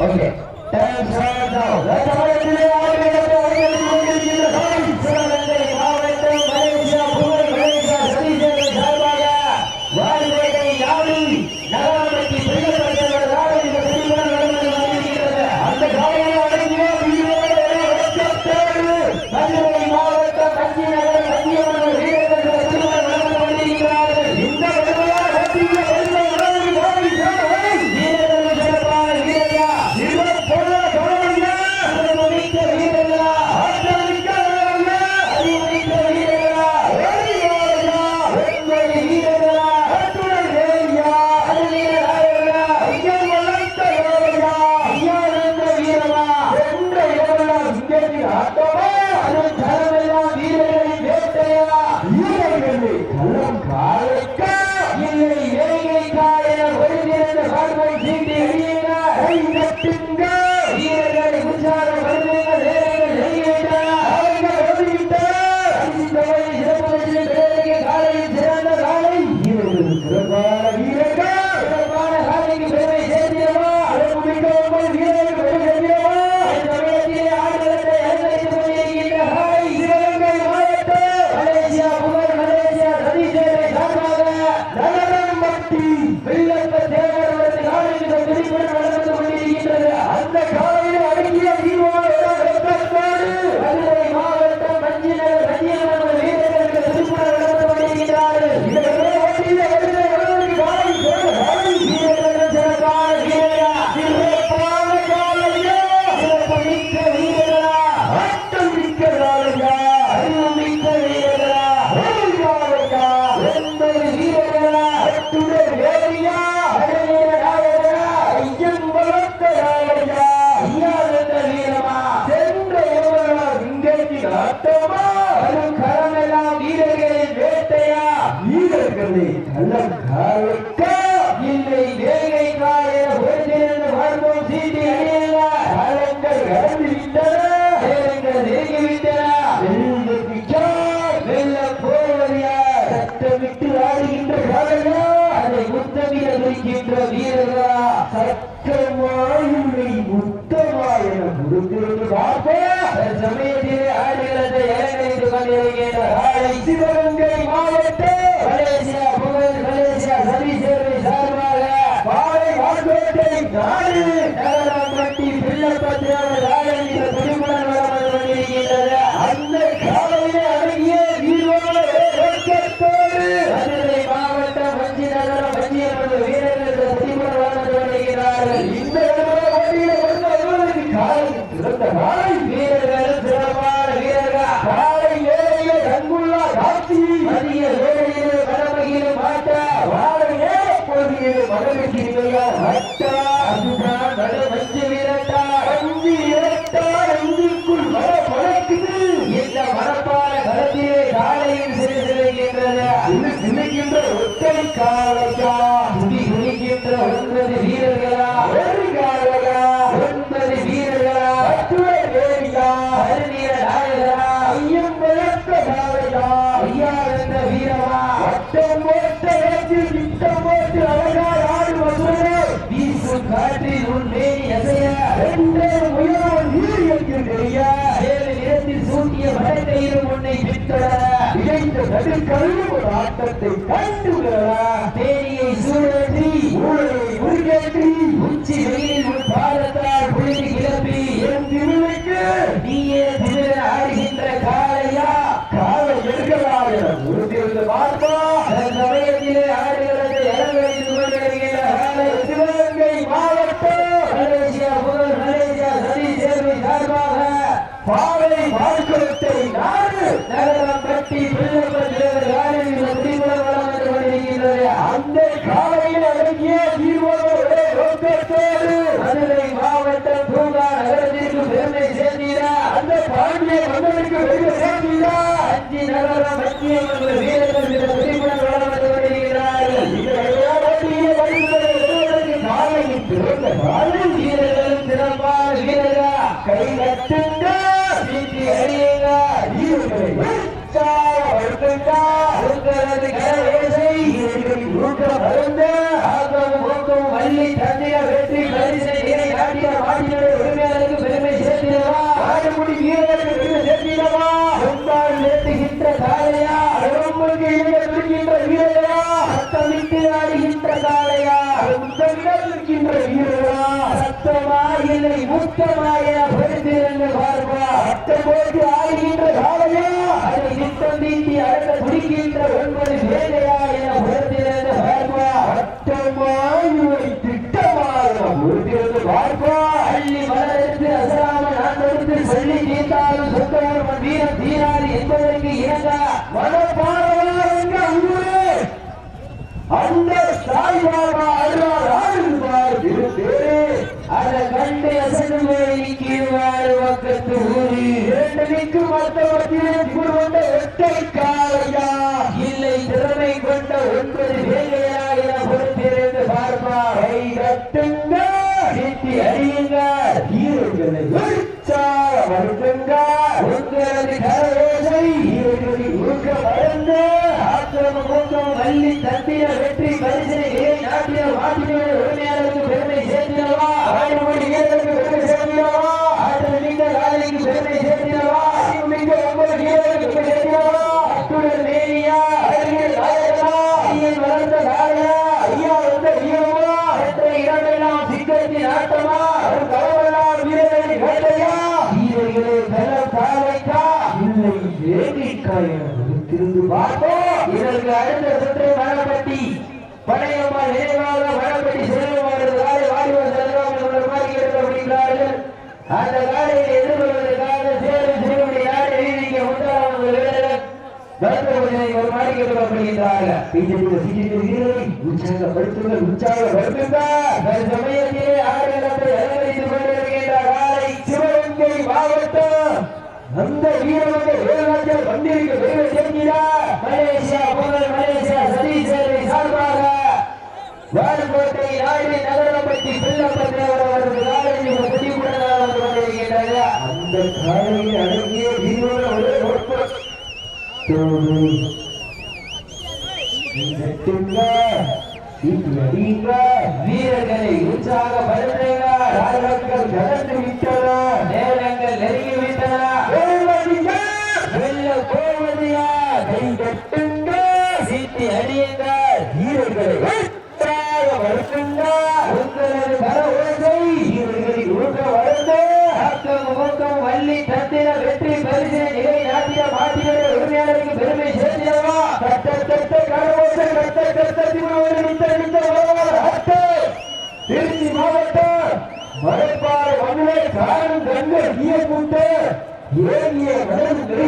Okay. Let's Hare Krishna. சாலை சிவகங்கை மாவட்ட Malaysia புகழ் மலேசியா பிள்ளை பத்திராளர் காலகா துடி துடிக்கின்ற ஒன்பது வீரர்களா ஒரு காலகா ஒன்பது வீரர்களா அத்துறை வேரியா அருநீர நாயகரா ஐயம் வளர்த்த வீரமா கண்டு கழுவும் ஆட்டத்தை கண்டுள்ளதா தேனியை சூழற்றி ஊழல் கட்டி அந்த காலையில் அடங்கிய மதுரை மாவட்டம் பூங்கா நகரத்திற்கு பெருமை பாண்டிய மன்னனுக்கு பெருமை சேர்ந்தீரா? அஞ்சு நகரம் மத்திய வீரர்கள் காளையா வீரர்களா? சத்தமா இல்லை முத்தமா என பொறுத்திருந்து பார்ப்பா. அட்டம் போட்டு ஆகின்ற காலையா அதை நித்தம் தீட்டி அடக்க துடிக்கின்ற ஒன்பது வேலையா என பொறுத்திருந்து பார்ப்பா. இவை திட்டமாக பொறுத்திருந்து பார்ப்பா. அள்ளி அசராம நான் கொடுத்து சொல்லி தீர்த்தாலும் சொந்தவர் தீராது என்பதற்கு மனப்பாடவா என்ற ஊரே? அந்த சாய்பாபா சென்று அசடு போய் கீழ்வாடு பக்கத்து இரண்டு திருந்து பார்ப்போம். இதற்கு அடுத்த சுற்று மரப்பட்டி பழையம்மா நினைவாக மரப்பட்டி செல்வமானது காலை வாலிபர் செல்வம் அந்த காலையில் எதிர்கொள்வதற்காக சேரும் சிறுவனை நாடு நீதிக்க முத்தான வீரர்கள் ஒரு பிஜேபி வீரரை உற்சாகப்படுத்துங்கள் உற்சாகப்படுத்துங்கள். சமயத்திலே அலங்கரித்துக் கொண்டிருக்கின்ற காலை சிவகங்கை அந்த வீரர்கள் வேலாச்சல் வந்திருக்க வேலை செய்கிறார் மலேசியா புகழ் மலேசியா சதீஷ் சேவை சார்பாக வால்கோட்டை நாடு நகரப்பட்டி பிள்ளப்பட்டவர் அவரது காலையில் ஒரு அந்த காலையில் அடங்கிய வீரர்கள் ஒரே வீரர்களை உற்சாக தட்டுங்க ராஜாக்கள் வெல்ல கை கட்டுங்க சீட்டி அடியுங்கள் வீரர்களை உற்சாகப்படுத்துங்க உங்களது கர ஓசை வீரர்களை ஊக்க வளர்ந்து ஆக்கம் முகம் வள்ளி தந்திர வெற்றி பரிசு நிலை நாட்டிய மாட்டிய உரிமையாளருக்கு பெருமை கட்ட கட்ட கட்ட கட்ட திமுக நித்த நித்த திருச்சி மாவட்டம் மலைப்பாறை மண்ணிலே காரணம் கண்டு ஈய கூட்டு ஏகிய மனது நிறை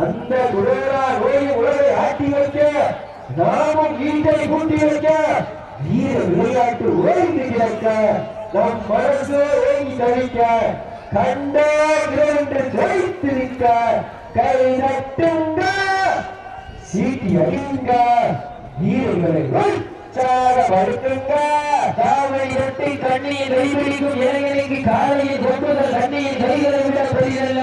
அந்த குரேரா நோய் உலகை ஆட்டி வைக்க நாமும் வீட்டை கூட்டி வைக்க வீர விளையாட்டு ஓய்ந்து கிடக்க நம் மனசு ஓய்ந்து தவிக்க கண்ட இரண்டு ஜெயித்து நிற்க கை நட்டுங்க சீட்டி அடிங்க வீரர்களை உற்சாகப்படுத்துங்க தாவை இரட்டை கண்ணியில் கைபிடிக்கும் இளைஞனுக்கு காலையில் கொண்டுதல் கண்ணியில் கைகளை விட பெரியதல்ல.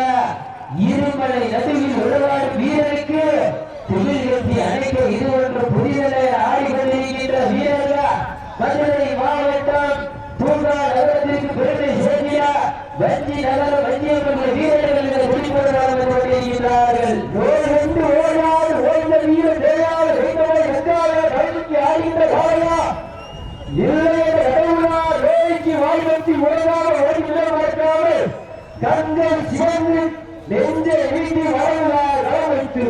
இருமலை நடுவில் உழவாடும் வீரருக்கு கட்டி அணைக்க இது ஒன்று வீரர்கள் மதுரை மாவட்டம் பூங்கா நகரத்திற்கு பெருமை வஞ்சி நகர வீரர்கள் வாய்ப்பற்றி உலகாக ஓடிவிட மறக்காமல் கங்கை சிவந்து நெஞ்சை வீட்டி வாழ்வார் வைத்து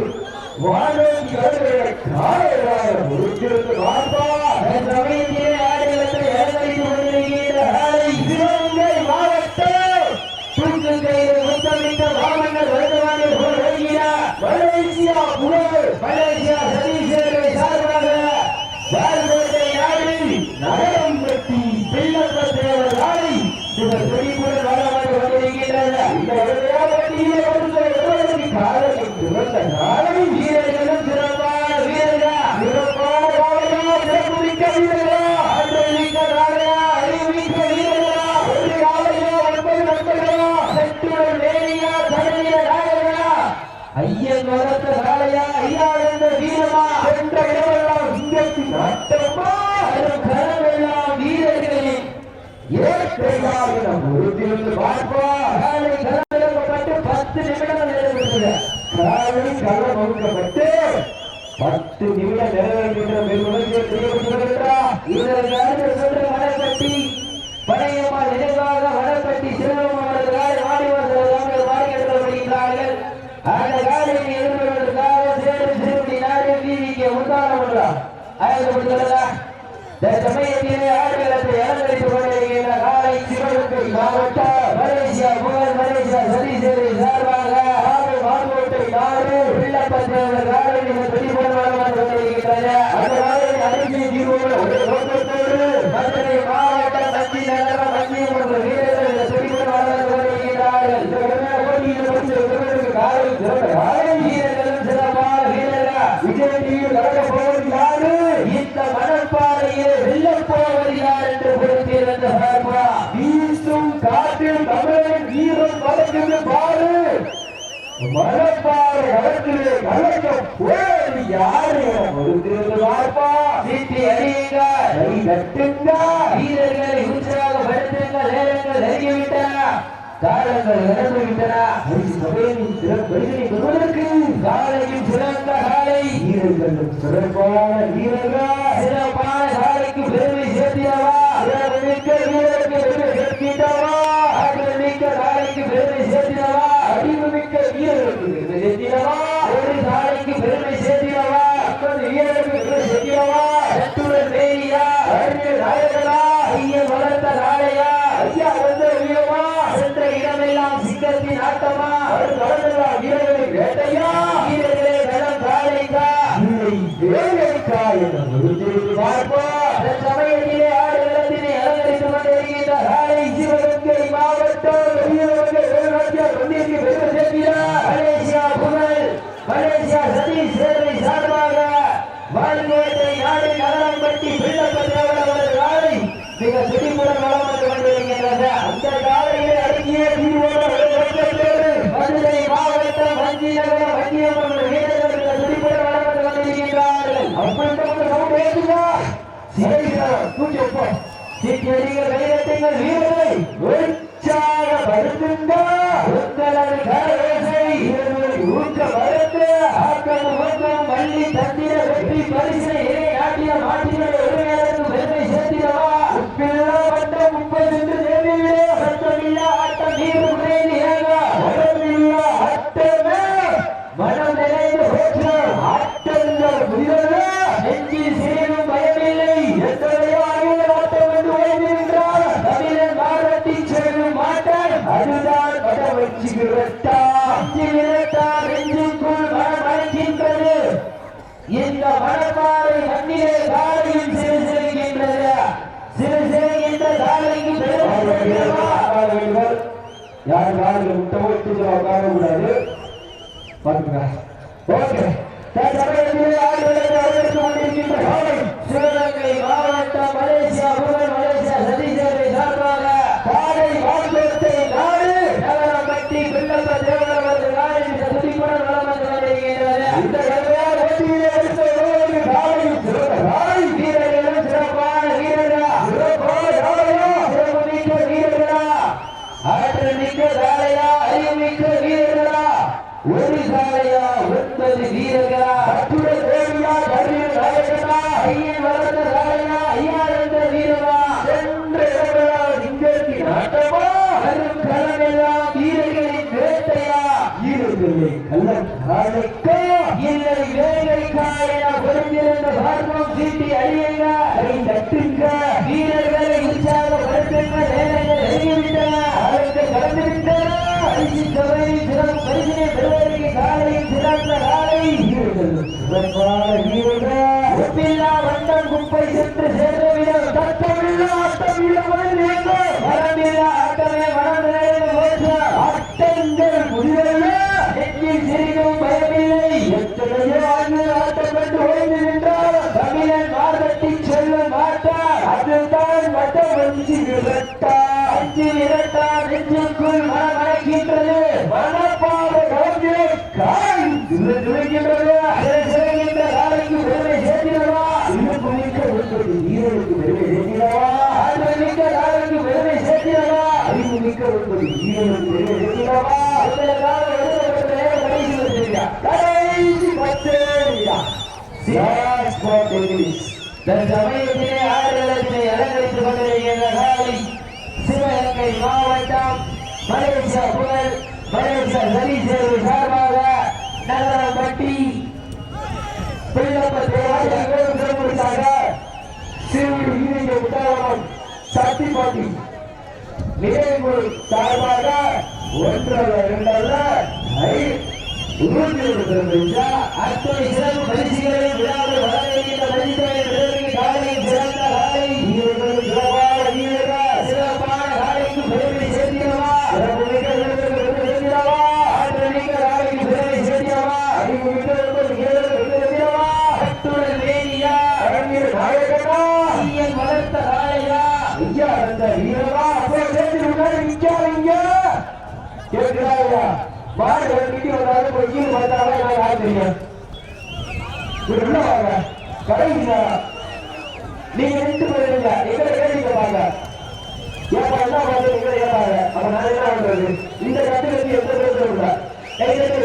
வானோக்கி வருகிற காலையாக பொறுத்திருந்து பார்ப்பார் சமயத்திலே ஆடுகளத்தை அலங்கரித்துக் கொண்டிருக்கின்ற சிவகங்கை மாவட்டம் தூக்கு முத்தமிட்ட வாமன்னர் வருகிறார் மலேசியா புகழ். மலேசியா நாடு இந்த நாளை பத்து நிமிடங்கள் நிறைவேறுகிறது. பத்து நிமிடம் நிறைவேறுகின்ற வடப்பட்டி பழையம்மா நினைவாக வடப்பட்டி வாடி அந்த காலையை எதிர்கொள்வதற்காக சேரு சிறுமணி நாடு வீதிக்கு உண்டான ஆயுதப்படுத்துகிறதா சமயத்திலே ஆடுகளத்தை அலங்கரித்துக் சிவகங்கை மலப்பாறை களத்திலே கலக்க போய் யாரு? பொறுத்திருந்து பார்ப்பா சீட்டி அடியுங்க கை கட்டுங்க வீரர்களை உற்சாகப்படுத்துங்கள் நேரங்கள் நெருங்கிவிட்டன. காலங்கள் விட்டன சபையின் பெறுவதற்கு காலையில் சிறந்த காலை சிறப்பான வீரர்கள். ஆட்டமா வளர்ந்ததா வீரர்களை வேட்டையா? வீரர்களே வெள்ளம் காளைக்கா இல்லை வேலைக்கா என முடித்திருந்து பார்ப்பா சமயத்திலே ஆடு நிலத்தினை அலங்கரித்துக் கொண்டிருக்கின்ற காலை சிவகங்கை மாவட்டம் வீரர்கள் வேலைக்காக வந்திருக்கு பெருமை சேர்க்கிறார். மலேசியா புகழ் மலேசியா சதீஷ் சேவை சார்பாக வால்கோட்டை நாடு நகரம்பட்டி பிள்ளப்பட்டவர் அவரது காலை மிக துடிப்புடன் பரிசை இறை நாட்டிய மாற்றினர்கள் யார் காலில் முட்டை உட்கார கூடாது? ஓகே. மாவட்டம் மிக்க காளையா அறிவுமிக்க வீரர்களா? ஒரு காளையா ஒன்பது வீரர்களா? அற்புத தேவியா கருவியின் நாயகனா ஐயன் வளர்ந்த காளையா ஐயா என்ற வீரமா? சென்ற இடமெல்லாம் இங்கேற்கு நாட்டமா வரும் களமெல்லாம் வீரர்களின் வேட்டையா? ஈரத்திலே கள்ளன் காலைக்கா? இல்லை வேலைக்கா என பொருந்திருந்த பார்வம் சீட்டி. கலந்துவிட்டன பரிசு தொகையில் பரிசினை பெறுவதற்கு காலை சிறந்த காலை. இந்த காலம் எழுதப்பட்ட நேரம் கடைசி வச்சிருக்கா கடைசி பத்தேரியா ஸ்போர்ட் இங்கிலீஷ் தற்சமயத்திலே ஆடுகளத்திலே அலங்கரித்துக் கொண்டிருக்கின்ற காலை சிவகங்கை மாவட்டம் மலேசியா புகழ் மலேசியா சதீசேரி சார்பாக நகரப்பட்டி சத்திபாட்டி நினைவு சார்பாக ஒன்றல்ல இரண்டல்ல ஐ- இருபத்தி ஒரு தெரிஞ்சா அத்துணை சிறப்பு பரிசுகளை விழாவில் வழங்குகின்ற பரிசுகளை பெறுவதற்கு காலையில் சிறந்த காலை வீரர்கள் சிறப்பான வீரர்கள் சிறப்பான காலைக்கு பெருமை சேர்க்கிறவா சிறப்புமிக்க வீரர்கள் வெற்றி பெறுகிறவா ஆற்றல் மிக்க காலைக்கு பெருமை சேர்க்கிறவா அறிவு மிக்கவர்கள் வீரர்கள் வெற்றி பெறுகிறவா அத்துடன் வேணியா அரண்மீர் நாயகனா சீயன் வளர்த்த காளையா ஐயா அந்த வீரமா அப்புறம் சேர்த்து முன்னாடி நிக்காதீங்க கேட்கிறாயா? மாடு கட்டிட்டு வந்தாலும் போய் கீழே பார்த்தாலும் நான் யாரு தெரியும்? இவர் உள்ள வாங்க. கடைசியா நீங்க எங்களை கேள்விக்க வாங்க ஏப்பா என்ன பார்த்து எங்களை ஏப்பாங்க அப்ப நான் என்ன பண்றது இந்த கட்டுக்கு எந்த பேசுறது இல்ல எங்களுக்கு